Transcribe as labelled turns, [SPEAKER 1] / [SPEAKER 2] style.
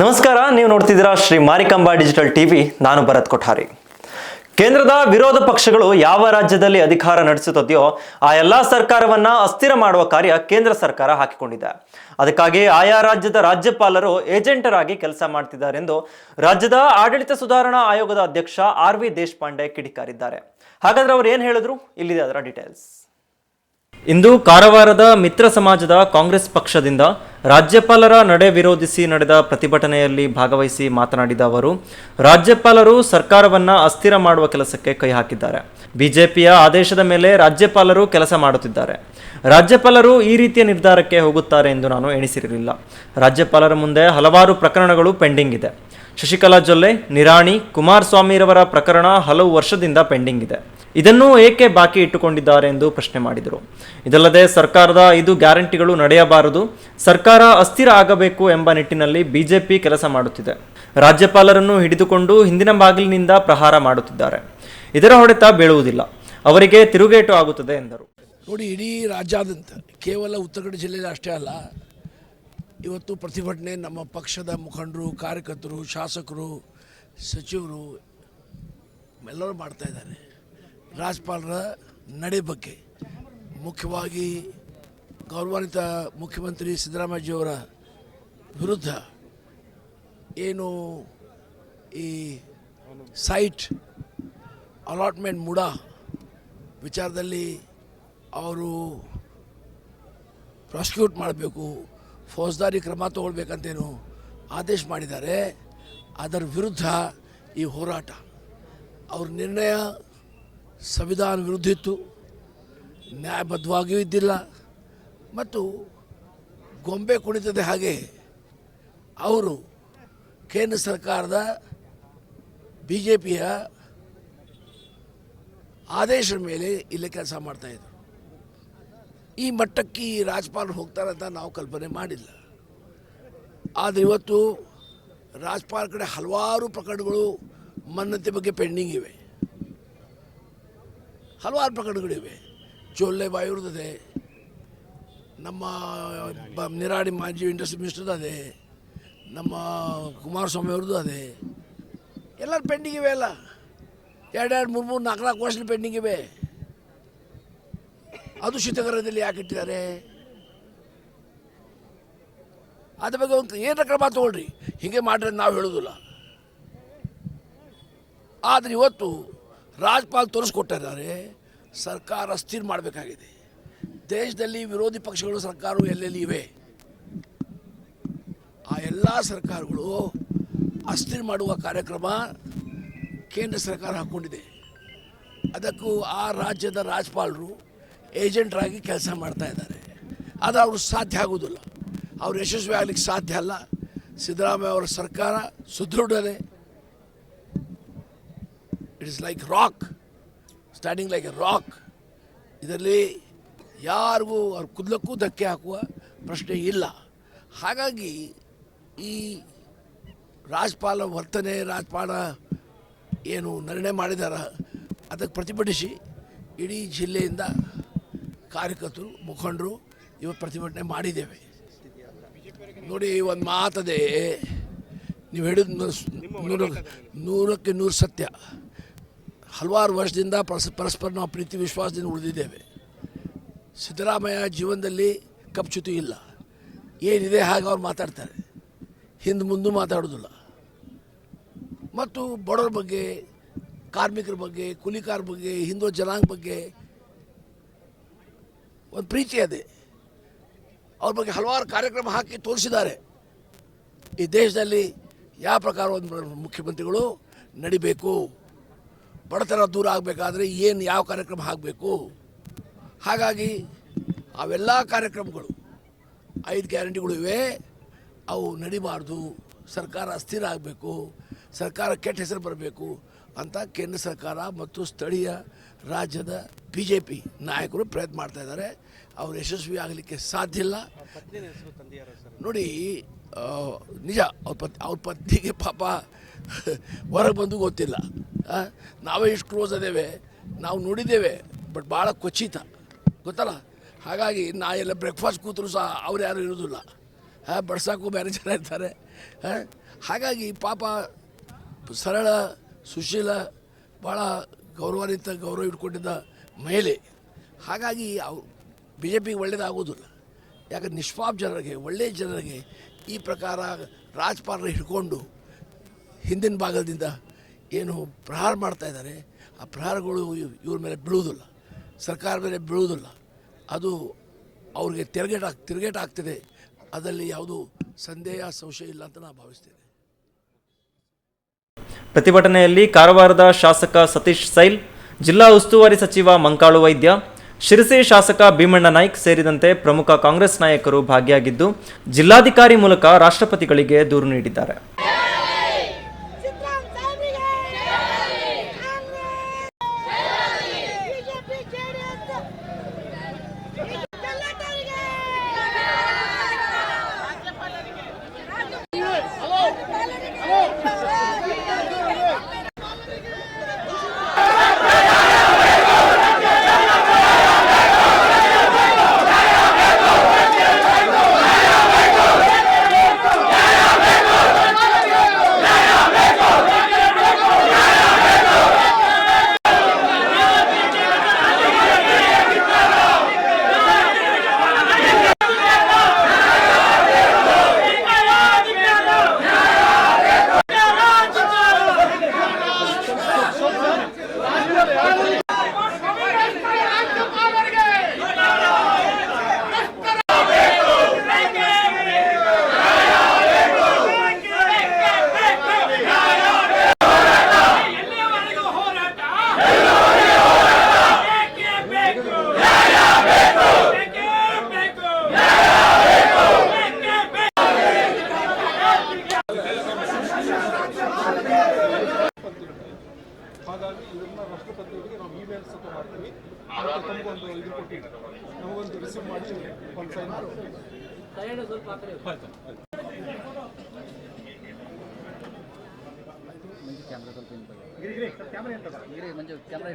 [SPEAKER 1] ನಮಸ್ಕಾರ, ನೀವು ನೋಡ್ತಿದ್ದೀರಾ ಶ್ರೀ ಮಾರಿಕಾಂಬಾ ಡಿಜಿಟಲ್ ಟಿವಿ. ನಾನು ಭರತ್ ಕೊಠಾರಿ. ಕೇಂದ್ರದ ವಿರೋಧ ಪಕ್ಷಗಳು ಯಾವ ರಾಜ್ಯದಲ್ಲಿ ಅಧಿಕಾರ ನಡೆಸುತ್ತದೆಯೋ ಆ ಎಲ್ಲಾ ಸರ್ಕಾರವನ್ನ ಅಸ್ಥಿರ ಮಾಡುವ ಕಾರ್ಯ ಕೇಂದ್ರ ಸರ್ಕಾರ ಹಾಕಿಕೊಂಡಿದೆ. ಅದಕ್ಕಾಗಿ ಆಯಾ ರಾಜ್ಯದ ರಾಜ್ಯಪಾಲರು ಏಜೆಂಟರಾಗಿ ಕೆಲಸ ಮಾಡ್ತಿದ್ದಾರೆಂದು ರಾಜ್ಯದ ಆಡಳಿತ ಸುಧಾರಣಾ ಆಯೋಗದ ಅಧ್ಯಕ್ಷ ಆರ್ ವಿ ದೇಶಪಾಂಡೆ ಕಿಡಿಕಾರಿದ್ದಾರೆ. ಹಾಗಾದ್ರೆ ಅವ್ರು ಏನ್ ಹೇಳಿದ್ರು? ಇಲ್ಲಿದೆ ಅದರ ಡೀಟೇಲ್ಸ್ ಇಂದು ಕಾರವಾರದ ಮಿತ್ರ ಸಮಾಜದ ಕಾಂಗ್ರೆಸ್ ಪಕ್ಷದಿಂದ ರಾಜ್ಯಪಾಲರ ನಡೆ ವಿರೋಧಿಸಿ ನಡೆದ ಪ್ರತಿಭಟನೆಯಲ್ಲಿ ಭಾಗವಹಿಸಿ ಮಾತನಾಡಿದ ಅವರು, ರಾಜ್ಯಪಾಲರು ಸರ್ಕಾರವನ್ನ ಅಸ್ಥಿರ ಮಾಡುವ ಕೆಲಸಕ್ಕೆ ಕೈ ಹಾಕಿದ್ದಾರೆ. ಬಿಜೆಪಿಯ ಆದೇಶದ ಮೇಲೆ ರಾಜ್ಯಪಾಲರು ಕೆಲಸ ಮಾಡುತ್ತಿದ್ದಾರೆ. ರಾಜ್ಯಪಾಲರು ಈ ರೀತಿಯ ನಿರ್ಧಾರಕ್ಕೆ ಹೋಗುತ್ತಾರೆ ಎಂದು ನಾನು ಎಣಿಸಿರಲಿಲ್ಲ. ರಾಜ್ಯಪಾಲರ ಮುಂದೆ ಹಲವಾರು ಪ್ರಕರಣಗಳು ಪೆಂಡಿಂಗ್ ಇದೆ. ಶಶಿಕಲಾ ಜೊಲ್ಲೆ, ನಿರಾಣಿ ಕುಮಾರಸ್ವಾಮಿರವರ ಪ್ರಕರಣ ಹಲವು ವರ್ಷದಿಂದ ಪೆಂಡಿಂಗ್ ಇದೆ. ಇದನ್ನು ಏಕೆ ಬಾಕಿ ಇಟ್ಟುಕೊಂಡಿದ್ದಾರೆ ಎಂದು ಪ್ರಶ್ನೆ ಮಾಡಿದರು. ಇದಲ್ಲದೆ ಸರ್ಕಾರದ ಇದು ಗ್ಯಾರಂಟಿಗಳು ನಡೆಯಬಾರದು, ಸರ್ಕಾರ ಅಸ್ಥಿರ ಆಗಬೇಕು ಎಂಬ ನಿಟ್ಟಿನಲ್ಲಿ ಬಿಜೆಪಿ ಕೆಲಸ ಮಾಡುತ್ತಿದೆ. ರಾಜ್ಯಪಾಲರನ್ನು ಹಿಡಿದುಕೊಂಡು ಹಿಂದಿನ ಬಾಗಿಲಿನಿಂದ ಪ್ರಹಾರ ಮಾಡುತ್ತಿದ್ದಾರೆ. ಇದರ ಹೊಡೆತ ಬೀಳುವುದಿಲ್ಲ. ಅವರಿಗೆ ತಿರುಗೇಟು ಆಗುತ್ತದೆ ಎಂದರು.
[SPEAKER 2] ನೋಡಿ, ಇಡೀ ರಾಜ್ಯಾದ್ಯಂತ, ಕೇವಲ ಉತ್ತರ ಕನ್ನಡ ಜಿಲ್ಲೆಯಲ್ಲಿ ಅಷ್ಟೇ ಅಲ್ಲ, ಇವತ್ತು ಪ್ರತಿಭಟನೆ, ನಮ್ಮ ಪಕ್ಷದ ಮುಖಂಡರು, ಕಾರ್ಯಕರ್ತರು, ಶಾಸಕರು, ಸಚಿವರು, ಎಲ್ಲರೂ ಮಾಡ್ತಾ ಇದ್ದಾರೆ. ರಾಜ್ಯಪಾಲರ ನಡೆ ಬಗ್ಗೆ. ಮುಖ್ಯವಾಗಿ ಗೌರವಾನ್ವಿತ ಮುಖ್ಯಮಂತ್ರಿ ಸಿದ್ದರಾಮಯ್ಯವರ ವಿರುದ್ಧ ಏನು ಈ ಸೈಟ್ ಅಲಾಟ್ಮೆಂಟ್ ಮೂಡ ವಿಚಾರದಲ್ಲಿ ಅವರು ಪ್ರಾಸಿಕ್ಯೂಟ್ ಮಾಡಬೇಕು, ಫೌಜ್ದಾರಿ ಕ್ರಮ ತಗೊಳ್ಬೇಕಂತೇನು ಆದೇಶ ಮಾಡಿದ್ದಾರೆ. ಅದರ ವಿರುದ್ಧ ಈ ಹೋರಾಟ. ಅವ್ರ ನಿರ್ಣಯ ಸಂವಿಧಾನ ವಿರುದ್ಧ ಇತ್ತು. ನ್ಯಾಯಬದ್ಧವಾಗಿಯೂ ಇದ್ದಿಲ್ಲ. ಮತ್ತು ಗೊಂಬೆ ಕುಣಿತದ ಹಾಗೆ ಅವರು ಕೇಂದ್ರ ಸರ್ಕಾರದ ಬಿ ಜೆ ಪಿಯ ಆದೇಶದ ಮೇಲೆ ಇಲ್ಲಿ ಕೆಲಸ ಮಾಡ್ತಾಯಿದ್ರು ಈ ಮಟ್ಟಕ್ಕೆ ಈ ರಾಜ್ಯಪಾಲರು ಹೋಗ್ತಾರಂತ ನಾವು ಕಲ್ಪನೆ ಮಾಡಿಲ್ಲ. ಆದರೆ ಇವತ್ತು ರಾಜ್ಪಾಲ್ ಕಡೆ ಹಲವಾರು ಪ್ರಕರಣಗಳು ಮನ್ನತೆ ಬಗ್ಗೆ ಪೆಂಡಿಂಗ್ ಇವೆ. ಹಲವಾರು ಪ್ರಕರಣಗಳಿವೆ. ಚೋಲೆ ಬಾಯಿವ್ರದ್ದಿದೆ ನಮ್ಮ, ಬ ಮಾಜಿ ಇಂಡಸ್ಟ್ರಿ ಮಿನಿಸ್ಟರ್ ಅದೇ ನಮ್ಮ ಕುಮಾರಸ್ವಾಮಿ ಅವ್ರದ್ದು ಅದೇ ಎಲ್ಲರೂ ಪೆಂಡಿಂಗ್ ಇವೆ ಅಲ್ಲ. ಎರಡೆರಡು, ಮೂರು ಮೂರು ನಾಲ್ಕು ನಾಲ್ಕು ವರ್ಷದ ಪೆಂಡಿಂಗ್ ಇವೆ. ಅದು ಶಿತಗರದಲ್ಲಿ ಯಾಕೆ ಇಟ್ಟಿದ್ದಾರೆ? ಅದ್ರ ಬಗ್ಗೆ ಒಂದು ಏನು ಕ್ರಮ ತೊಗೊಳ್ರಿ. ಹೀಗೆ ಮಾಡ್ರಿ ನಾವು ಹೇಳೋದಿಲ್ಲ ಆದರೆ ಇವತ್ತು ರಾಜ್ಯಪಾಲ್ ತೋರಿಸ್ಕೊಟ್ಟಿದ್ದಾರೆ, ಸರ್ಕಾರ ಅಸ್ಥಿರ ಮಾಡಬೇಕಾಗಿದೆ. ದೇಶದಲ್ಲಿ ವಿರೋಧಿ ಪಕ್ಷಗಳು ಸರ್ಕಾರವು ಎಲ್ಲೆಲ್ಲಿ ಇವೆ? ಆ ಎಲ್ಲ ಸರ್ಕಾರಗಳು ಅಸ್ಥಿರ ಮಾಡುವ ಕಾರ್ಯಕ್ರಮ ಕೇಂದ್ರ ಸರ್ಕಾರ ಹಾಕ್ಕೊಂಡಿದೆ. ಅದಕ್ಕೂ ಆ ರಾಜ್ಯದ ರಾಜ್ಯಪಾಲರು ಏಜೆಂಟ್ರಾಗಿ ಕೆಲಸ ಮಾಡ್ತಾ ಇದ್ದಾರೆ. ಆದರೆ ಅವರು ಸಾಧ್ಯ ಆಗೋದಿಲ್ಲ. ಅವ್ರು ಯಶಸ್ವಿ ಆಗಲಿಕ್ಕೆ ಸಾಧ್ಯ ಅಲ್ಲ. ಸಿದ್ದರಾಮಯ್ಯ ಅವರ ಸರ್ಕಾರ ಸುದೃಢನೆ. It is like rock standing like a rock ಇದರಲ್ಲಿ ಯಾರಿಗೂ ಅವ್ರ ಕುದ್ಲಕ್ಕೂ ಧಕ್ಕೆ ಹಾಕುವ ಪ್ರಶ್ನೆ ಇಲ್ಲ. ಹಾಗಾಗಿ ಈ ರಾಜ್ಯಪಾಲ ವರ್ತನೆ ರಾಜ್ಯಪಾಲ ಏನು ನಿರ್ಣಯ ಮಾಡಿದಾರ, ಅದಕ್ಕೆ ಪ್ರತಿಭಟಿಸಿ ಇಡೀ ಜಿಲ್ಲೆಯಿಂದ ಕಾರ್ಯಕರ್ತರು, ಮುಖಂಡರು ಇವತ್ತು ಪ್ರತಿಭಟನೆ ಮಾಡಿದ್ದೇವೆ. ನೋಡಿ ಒಂದು ಮಾತದೆ, ನೀವು ಹೇಳಿದ ನೂರ ನೂರಕ್ಕೆ ನೂರು ಸತ್ಯ. ಹಲವಾರು ವರ್ಷದಿಂದ ಪರಸ್ ಪರಸ್ಪರ ನಾವು ಪ್ರೀತಿ, ವಿಶ್ವಾಸದಿಂದ ಉಳಿದಿದ್ದೇವೆ. ಸಿದ್ದರಾಮಯ್ಯ ಜೀವನದಲ್ಲಿ ಕಪ್ಚುತಿ ಇಲ್ಲ. ಏನಿದೆ ಹಾಗೆ ಅವ್ರು ಮಾತಾಡ್ತಾರೆ. ಹಿಂದೆ ಮುಂದೆ ಮಾತಾಡೋದಿಲ್ಲ. ಮತ್ತು ಬಡವ್ರ ಬಗ್ಗೆ, ಕಾರ್ಮಿಕರ ಬಗ್ಗೆ ಕೂಲಿಕಾರ ಬಗ್ಗೆ, ಹಿಂದೂ ಜನಾಂಗ ಬಗ್ಗೆ ಒಂದು ಪ್ರೀತಿ ಇದೆ ಅವ್ರ ಬಗ್ಗೆ ಹಲವಾರು ಕಾರ್ಯಕ್ರಮ ಹಾಕಿ ತೋರಿಸಿದ್ದಾರೆ. ಈ ದೇಶದಲ್ಲಿ ಯಾವ ಪ್ರಕಾರ ಒಂದು ಮುಖ್ಯಮಂತ್ರಿಗಳು ನಡಿಬೇಕು? ಬಡತನ ದೂರ ಆಗಬೇಕಾದ್ರೆ ಏನು ಯಾವ ಕಾರ್ಯಕ್ರಮ ಆಗಬೇಕು ಹಾಗಾಗಿ ಅವೆಲ್ಲ ಕಾರ್ಯಕ್ರಮಗಳು ಐದು ಗ್ಯಾರಂಟಿಗಳು ಇವೆ. ಅವು ನಡಿಬಾರ್ದು. ಸರ್ಕಾರ ಅಸ್ಥಿರ ಆಗಬೇಕು. ಸರ್ಕಾರ ಕೆಟ್ಟ ಹೆಸರು ಬರಬೇಕು ಅಂತ ಕೇಂದ್ರ ಸರ್ಕಾರ ಮತ್ತು ಸ್ಥಳೀಯ ರಾಜ್ಯದ ಬಿ ಜೆ ಪಿ ನಾಯಕರು ಪ್ರಯತ್ನ ಮಾಡ್ತಾ ಇದ್ದಾರೆ. ಅವರು ಯಶಸ್ವಿ ಆಗಲಿಕ್ಕೆ ಸಾಧ್ಯ ಇಲ್ಲ. ನೋಡಿ ನಿಜ, ಅವ್ರ ಪತ್, ಅವ್ರ ಪತ್ನಿಗೆ ಪಾಪ ಹೊರಗೆ ಬಂದು ಗೊತ್ತಿಲ್ಲ. ನಾವೇ ಇಷ್ಟು ಕ್ಲೋಸ್ ಅದೇವೆ, ನಾವು ನೋಡಿದ್ದೇವೆ ಬಟ್ ಭಾಳ ಕ್ವಚಿತ. ಗೊತ್ತಲ್ಲ? ಹಾಗಾಗಿ ನಾ ಎಲ್ಲ ಬ್ರೇಕ್ಫಾಸ್ಟ್ ಕೂತರು ಸಹ ಅವ್ರು ಯಾರು ಇರೋದಿಲ್ಲ. ಹಾಂ ಬಡ್ಸೋಕ್ಕೂ ಬೇರೆ ಜನ ಇರ್ತಾರೆ. ಹಾಗಾಗಿ ಪಾಪ ಸರಳ, ಸುಶೀಲ ಭಾಳ ಗೌರವಾನ್ವಿತ, ಗೌರವ ಇಟ್ಕೊಂಡಿದ್ದ ಮಹಿಳೆ. ಹಾಗಾಗಿ ಅವ್ರು ಬಿ ಜೆ ಪಿಗೆ ಒಳ್ಳೇದಾಗೋದಿಲ್ಲ. ಯಾಕಂದ್ರೆ ನಿಷ್ಪಾಪ್ ಜನರಿಗೆ ಒಳ್ಳೆಯ ಜನರಿಗೆ ಈ ಪ್ರಕಾರ ರಾಜ್ಯಪಾಲರು ಹಿಡ್ಕೊಂಡು ಹಿಂದಿನ ಭಾಗದಿಂದ ಏನು ಪ್ರಹಾರ ಮಾಡ್ತಾ ಇದ್ದಾರೆ, ಆ ಪ್ರಹಾರಗಳು ಇವ್- ಇವ್ರ ಮೇಲೆ ಬೀಳುವುದಿಲ್ಲ. ಸರ್ಕಾರ ಮೇಲೆ ಬೀಳುವುದಿಲ್ಲ. ಅದು ಅವ್ರಿಗೆ ತಿರುಗೇಟ್ ಆಗ್, ತಿರುಗೇಟ್ ಆಗ್ತಿದೆ. ಅದರಲ್ಲಿ ಯಾವುದೂ ಸಂದೇಹ, ಸಂಶಯ ಇಲ್ಲ ಅಂತ ನಾನು ಭಾವಿಸ್ತೇನೆ.
[SPEAKER 1] ಪ್ರತಿಭಟನೆಯಲ್ಲಿ ಕಾರವಾರದ ಶಾಸಕ ಸತೀಶ್ ಸೈಲ್, ಜಿಲ್ಲಾ ಉಸ್ತುವಾರಿ ಸಚಿವ ಮಂಕಾಳು ವೈದ್ಯ ಶಿರಸಿ ಶಾಸಕ ಭೀಮಣ್ಣ ನಾಯ್ಕ್ ಸೇರಿದಂತೆ ಪ್ರಮುಖ ಕಾಂಗ್ರೆಸ್ ನಾಯಕರು ಭಾಗಿಯಾಗಿದ್ದು ಜಿಲ್ಲಾಧಿಕಾರಿ ಮೂಲಕ ರಾಷ್ಟ್ರಪತಿಗಳಿಗೆ ದೂರು ನೀಡಿದ್ದಾರೆ
[SPEAKER 3] ಸಿದ್ದರಾಮ್ ಸಾಹೇಬ್ರಿಗೆ ಬಿಜೆಪಿ ಜೆಡಿಎಸ್ ಕರ್ನಾಟಕರಿಗೆ
[SPEAKER 4] ಎಲ್ಲಿಯವರೆಗೂ ಹೋರಾಟ ಬೇಕೇ ಬೇಕು ಬೇಕೇ ಬೇಕು ಬೇಕೇ ಬೇಕು
[SPEAKER 5] ಹಾಗಾಗಿ ಇದನ್ನ ರಾಷ್ಟ್ರಪತಿಯವರಿಗೆ ನಾವು ಇಮೇಲ್ ಸಹ ಮಾಡ್ತೀವಿ. ಅದಕ್ಕೆ ತಮಗೊಂದು ಇದು ಕೊಟ್ಟಿದ್ದೀವಿ ನಮಗೊಂದು ರಿಸೀವ್ ಮಾಡಿ ಒಂದು ಸೈನ್ ಮಾಡ್ತೀವಿ ಆಯ್ತು ಆಯ್ತು.
[SPEAKER 6] ಮಂಜು ಕ್ಯಾಮ್ರಾ